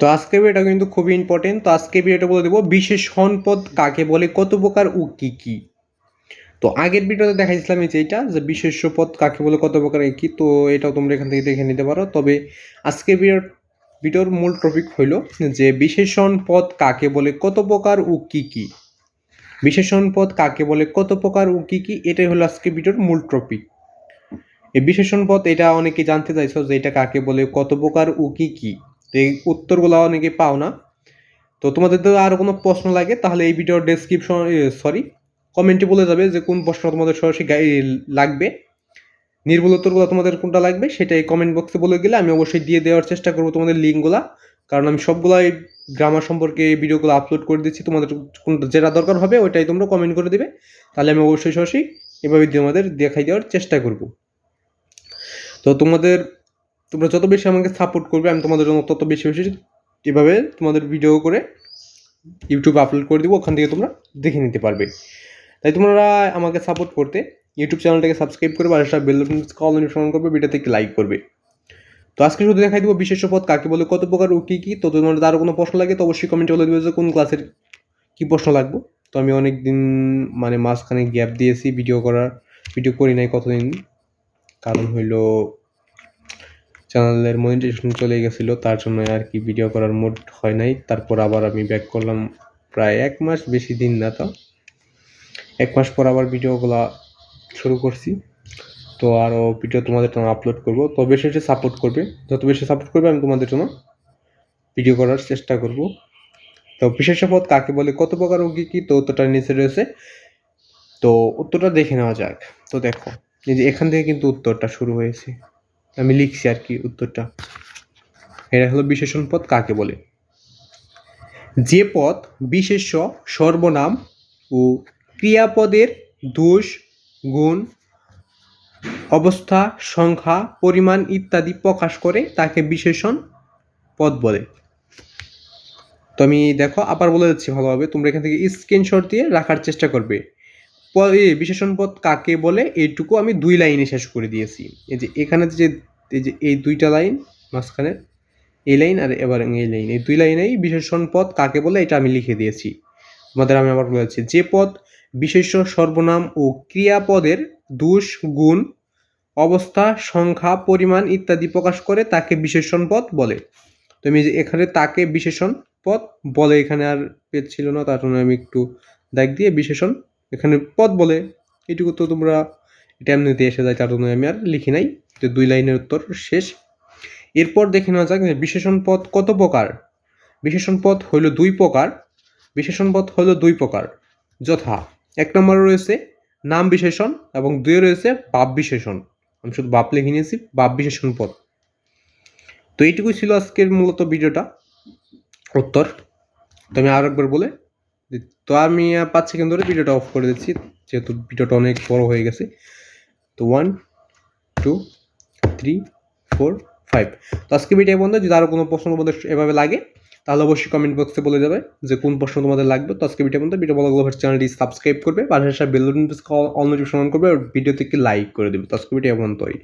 তো আজকে ভিডিওটা কিন্তু খুবই ইম্পর্টেন্ট তো আজকে ভিডিওটা বলে দেবো বিশেষণ পদ কাকে বলে, কত প্রকার ও কী কী? তো আগের ভিডিওতে দেখাইছিলাম এই যে এটা, যে বিশেষ্য পদ কাকে বলে, কত প্রকার কি, তো এটাও তোমরা এখান থেকে দেখে নিতে পারো। তবে আজকে ভিডিওর মূল টপিক হইল যে বিশেষণ পদ কাকে বলে, কত প্রকার ও কী কী? বিশেষণ পদ কাকে বলে, কত প্রকার ও কী কী, এটাই হলো আজকে ভিডিওর মূল টপিক এই বিশেষণ পদ এটা অনেকে জানতে চাইছো যে এটা কাকে বলে, কত প্রকার ও কী কী? এই উত্তরগুলো অনেকে পাও না। তো তোমাদের যদি আরও কোনো প্রশ্ন লাগে, তাহলে এই ভিডিওর ডেসক্রিপশন সরি কমেন্টে বলে যাবে যে কোন প্রশ্ন তোমাদের সরাসরি লাগবে। নির্ভুল উত্তরগুলো তোমাদের কোনটা লাগবে সেটা এই কমেন্ট বক্সে বলে গেলে আমি অবশ্যই দিয়ে দেওয়ার চেষ্টা করব তোমাদের লিঙ্কগুলা। কারণ আমি সবগুলাই গ্রামার সম্পর্কে এই ভিডিওগুলো আপলোড করে দিচ্ছি, তোমাদের কোনটা যেটা দরকার হবে ওইটাই তোমরা কমেন্ট করে দিবে। তাহলে আমি অবশ্যই সরাসরি এভাবে তোমাদের দেখাই দেওয়ার চেষ্টা করব। তো তোমাদের তোমরা যত বেশি আমাকে সাপোর্ট করবে, আমি তোমাদের জন্য তত বেশি বেশি এভাবে তোমাদের ভিডিও করে ইউটিউবে আপলোড করে দিব, ওখান থেকে তোমরা দেখে নিতে পারবে। তাই তোমরা আমাকে সাপোর্ট করতে ইউটিউব চ্যানেলটাকে সাবস্ক্রাইব করবে, আর বেল কল অনুসরণ করবে ভিডিওতে একটি লাইক করবে। তো আজকে শুধু দেখাই দেবো বিশেষ পদ কাকে বলে, কত প্রকার ও কী কী, তো তোমাদের আরও কোনো প্রশ্ন লাগে, তো অবশ্যই কমেন্টে বলে দেবে যে কোন ক্লাসের কী প্রশ্ন লাগবে। তো আমি অনেক দিন মানে মাঝখানে গ্যাপ দিয়েছি ভিডিও করার ভিডিও করি নাই কতদিন। কারণ হইল চ্যানেলের মনিটাইজেশন চলে গেছিল, তার জন্য আর কি ভিডিও করার মুড হয় নাই। তারপর আবার আমি ব্যাক করলাম প্রায় এক মাস, বেশি দিন না তো। এক মাস পর আবার ভিডিওগুলা শুরু করছি। তো আরও ভিডিও তোমাদের জন্য আপলোড করব। তো বেশি বেশি সাপোর্ট করবে। যত বেশি সাপোর্ট করবে, আমি তোমাদের জন্য ভিডিও করার চেষ্টা করব। তো বিশেষ পদ কাকে বলে, কত প্রকার কী কী, তো উত্তরটা নিচে রয়েছে। তো উত্তরটা দেখে নেওয়া যাক। তো দেখো, এই যে এখান থেকে কিন্তু উত্তরটা শুরু হয়েছে। আমি লিখছি আর কি উত্তরটা। এটা হলো বিশেষণ পদ কাকে বলে? যে পদ বিশেষ্য, সর্বনাম ও ক্রিয়াপদের দোষ, গুণ, অবস্থা, সংখ্যা, পরিমাণ ইত্যাদি প্রকাশ করে তাকে বিশেষণ পদ বলে। তো আমি দেখো আবার বলে যাচ্ছি ভালোভাবে, তোমরা এখান থেকে স্ক্রিনশট দিয়ে রাখার চেষ্টা করবে। বিশেষণ পদ কাকে বলে? এইটুকু আমি দুই লাইনে শেষ করে দিয়েছি। এই যে এখানে যে, এই যে এই দুইটা লাইন মাঝখানে এই লাইন আর এবার এই লাইন, এই দুই লাইনেই বিশেষণ পদ কাকে বলে এটা আমি লিখে দিয়েছি। তোমাদের আমি আবার বলে যাচ্ছি, যে পদ বিশেষ্য সর্বনাম ও ক্রিয়াপদের দোষ, গুণ, অবস্থা, সংখ্যা, পরিমাণ ইত্যাদি প্রকাশ করে তাকে বিশেষণ পদ বলে। তো আমি যে এখানে তাকে বিশেষণ পদ বলে এখানে আর পেজ ছিল না, তার জন্য আমি একটু দাগ দিয়ে বিশেষণ এখানে পদ বলে। এটুকু তো তোমরা এটা এমনিতে এসে যায়, তার জন্য আমি আর লিখি নাই। তো দুই লাইনের উত্তর শেষ। এরপর দেখে নেওয়া যাক যে বিশেষণ পদ কত প্রকার? বিশেষণ পদ হইল দুই প্রকার। বিশেষণ পদ হইল দুই প্রকার। যথা, এক নম্বরে রয়েছে নাম বিশেষণ এবং দুয়ে রয়েছে বাপ বিশেষণ। আমি শুধু বাপ লিখে নিয়েছি, বাপ বিশেষণ পদ। তো এইটুকুই ছিল আজকের মূলত ভিডিওটা, উত্তর। তো আমি আরও একবার বলে তো আমি পাঁচ সেকেন্ড ধরে ভিডিওটা অফ করে দিচ্ছি, যেহেতু ভিডিওটা অনেক বড় হয়ে গেছে। তো one two three four five তো আজকে ভিডিও বন্ধ, যদি আরও কোনো প্রশ্ন তোমাদের এভাবে লাগে, তাহলে অবশ্যই কমেন্ট বক্সে বলে যাবে যে কোন প্রশ্ন তোমাদের লাগবে। তো আজকে ভিডিও বন্ধ ভিডিও বলা গ্লোভার চ্যানেলটি সাবস্ক্রাইব করবে পাশে bell notification on notification on করবে আর ভিডিওতে একটি লাইক করে দেবে। তো আজকে ভিডিও বন্ধই।